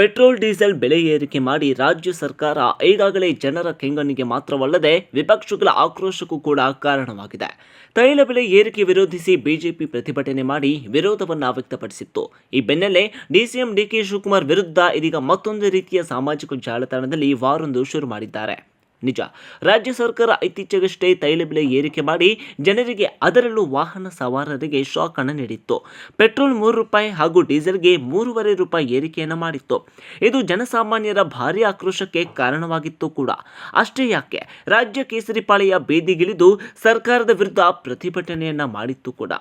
Petrol, diesel ಬೆಲೆ ಏರಿಕೆ ಮಾಡಿ ರಾಜ್ಯ ಸರ್ಕಾರ ಈಗಾಗಲೇ ಜನರ ಕೆಂಗಣ್ಣಿಗೆ ಮಾತ್ರವಲ್ಲದೆ ವಿಪಕ್ಷಗಳ ಆಕ್ರೋಶಕ್ಕೂ ಕೂಡ ಕಾರಣವಾಗಿದೆ. ತೈಲ ಬೆಲೆ ಏರಿಕೆ ವಿರೋಧಿಸಿ ಬಿಜೆಪಿ ಪ್ರತಿಭಟನೆ ಮಾಡಿ ವಿರೋಧವನ್ನು ವ್ಯಕ್ತಪಡಿಸಿತ್ತು. ಈ ಬೆನ್ನಲ್ಲೇ ಡಿಸಿಎಂ ಡಿಕೆ ಶಿವಕುಮಾರ್ ವಿರುದ್ಧ ಇದೀಗ ಮತ್ತೊಂದು ರೀತಿಯ ಸಾಮಾಜಿಕ ಜಾಲತಾಣದಲ್ಲಿ ವಾರೊಂದು ಶುರು ಮಾಡಿದ್ದಾರೆ. ನಿಜ. ರಾಜ್ಯ ಸರ್ಕಾರ ಇತ್ತೀಚೆಗಷ್ಟೇ ತೈಲ ಬೆಲೆ ಏರಿಕೆ ಮಾಡಿ ಜನರಿಗೆ ಅದರಲ್ಲೂ ವಾಹನ ಸವಾರರಿಗೆ ಶಾಕ್ ಅನ್ನು ನೀಡಿತ್ತು. ಪೆಟ್ರೋಲ್ ಮೂರು ರೂಪಾಯಿ ಹಾಗೂ ಡೀಸೆಲ್ಗೆ ಮೂರುವರೆ ರೂಪಾಯಿ ಏರಿಕೆಯನ್ನು ಮಾಡಿತ್ತು. ಇದು ಜನಸಾಮಾನ್ಯರ ಭಾರೀ ಆಕ್ರೋಶಕ್ಕೆ ಕಾರಣವಾಗಿತ್ತು ಕೂಡ. ಅಷ್ಟೇ ಯಾಕೆ, ರಾಜ್ಯ ಕೇಸರಿಪಾಳೆಯ ಬೀದಿಗಿಳಿದು ಸರ್ಕಾರದ ವಿರುದ್ಧ ಪ್ರತಿಭಟನೆಯನ್ನ ಮಾಡಿತ್ತು ಕೂಡ.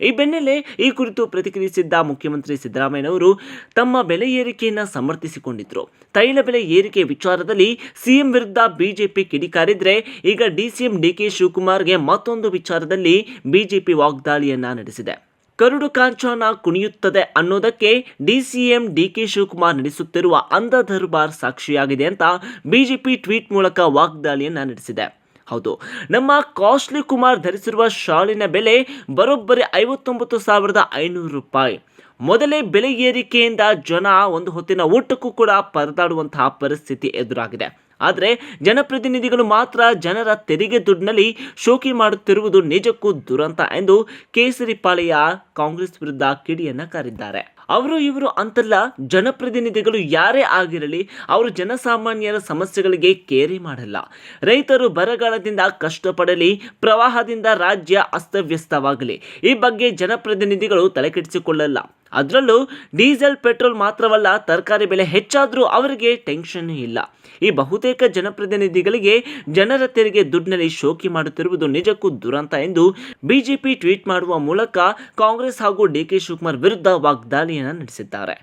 ಈ ಬೆನ್ನಲ್ಲೇ ಈ ಕುರಿತು ಪ್ರತಿಕ್ರಿಯಿಸಿದ್ದ ಮುಖ್ಯಮಂತ್ರಿ ಸಿದ್ದರಾಮಯ್ಯನವರು ತಮ್ಮ ಬೆಲೆ ಏರಿಕೆಯನ್ನು ಸಮರ್ಥಿಸಿಕೊಂಡಿದ್ರು. ತೈಲ ಬೆಲೆ ಏರಿಕೆ ವಿಚಾರದಲ್ಲಿ ಸಿಎಂ ವಿರುದ್ಧ ಬಿಜೆಪಿ ಕಿಡಿಕಾರಿದ್ರೆ ಈಗ ಡಿಸಿಎಂ ಡಿಕೆ ಶಿವಕುಮಾರ್ಗೆ ಮತ್ತೊಂದು ವಿಚಾರದಲ್ಲಿ ಬಿಜೆಪಿ ವಾಗ್ದಾಳಿಯನ್ನ ನಡೆಸಿದೆ. ಕರುಡು ಕಾಂಚನ ಕುಣಿಯುತ್ತದೆ ಅನ್ನೋದಕ್ಕೆ ಡಿಸಿಎಂ ಡಿಕೆ ಶಿವಕುಮಾರ್ ನಡೆಸುತ್ತಿರುವ ಅಂಧ ದರ್ಬಾರ್ ಸಾಕ್ಷಿಯಾಗಿದೆ ಅಂತ ಬಿಜೆಪಿ ಟ್ವೀಟ್ ಮೂಲಕ ವಾಗ್ದಾಳಿಯನ್ನ ನಡೆಸಿದೆ. ಹೌದು, ನಮ್ಮ ಕಾಸ್ಟ್ಲಿ ಕುಮಾರ್ ಧರಿಸಿರುವ ಶಾಲಿನ ಬೆಲೆ ಬರೋಬ್ಬರಿ ಐವತ್ತೊಂಬತ್ತು ಸಾವಿರದ ಐನೂರು ರೂಪಾಯಿ. ಮೊದಲೇ ಬೆಲೆ ಏರಿಕೆಯಿಂದ ಜನ ಒಂದು ಹೊತ್ತಿನ ಊಟಕ್ಕೂ ಕೂಡ ಪರದಾಡುವಂತಹ ಪರಿಸ್ಥಿತಿ ಎದುರಾಗಿದೆ. ಆದರೆ ಜನಪ್ರತಿನಿಧಿಗಳು ಮಾತ್ರ ಜನರ ತೆರಿಗೆ ದುಡ್ಡಿನಲ್ಲಿ ಶೋಕಿ ಮಾಡುತ್ತಿರುವುದು ನಿಜಕ್ಕೂ ದುರಂತ ಎಂದು ಕೇಸರಿ ಪಾಳೆಯ ಕಾಂಗ್ರೆಸ್ ವಿರುದ್ಧ ಕಿಡಿಯನ್ನ ಕಾರಿದ್ದಾರೆ. ಅವರು ಇವರು ಅಂತಲ್ಲ, ಜನಪ್ರತಿನಿಧಿಗಳು ಯಾರೇ ಆಗಿರಲಿ ಅವರು ಜನಸಾಮಾನ್ಯರ ಸಮಸ್ಯೆಗಳಿಗೆ ಕೇರಿ ಮಾಡಲ್ಲ. ರೈತರು ಬರಗಾಲದಿಂದ ಕಷ್ಟಪಡಲಿ, ಪ್ರವಾಹದಿಂದ ರಾಜ್ಯ ಅಸ್ತವ್ಯಸ್ತವಾಗಲಿ. ಈ ಬಗ್ಗೆ ಜನಪ್ರತಿನಿಧಿಗಳು ತಲೆಕೆಡಿಸಿಕೊಳ್ಳಲ್ಲ. ಅದರಲ್ಲೂ ಡೀಸೆಲ್, ಪೆಟ್ರೋಲ್ ಮಾತ್ರವಲ್ಲ, ತರಕಾರಿ ಬೆಲೆ ಹೆಚ್ಚಾದರೂ ಅವರಿಗೆ ಟೆನ್ಷನ್ ಇಲ್ಲ. ಈ ಬಹುತೇಕ ಜನಪ್ರತಿನಿಧಿಗಳಿಗೆ ಜನರ ತೆರಿಗೆ ದುಡ್ಡಿನಲ್ಲಿ ಶೋಕಿ ಮಾಡುತ್ತಿರುವುದು ನಿಜಕ್ಕೂ ದುರಂತ ಎಂದು ಬಿಜೆಪಿ ಟ್ವೀಟ್ ಮಾಡುವ ಮೂಲಕ ಕಾಂಗ್ರೆಸ್ ಹಾಗೂ ಡಿ ಕೆ ಶಿವಕುಮಾರ್ ವಿರುದ್ಧ ವಾಗ್ದಾಳಿಯನ್ನು ನಡೆಸಿದ್ದಾರೆ.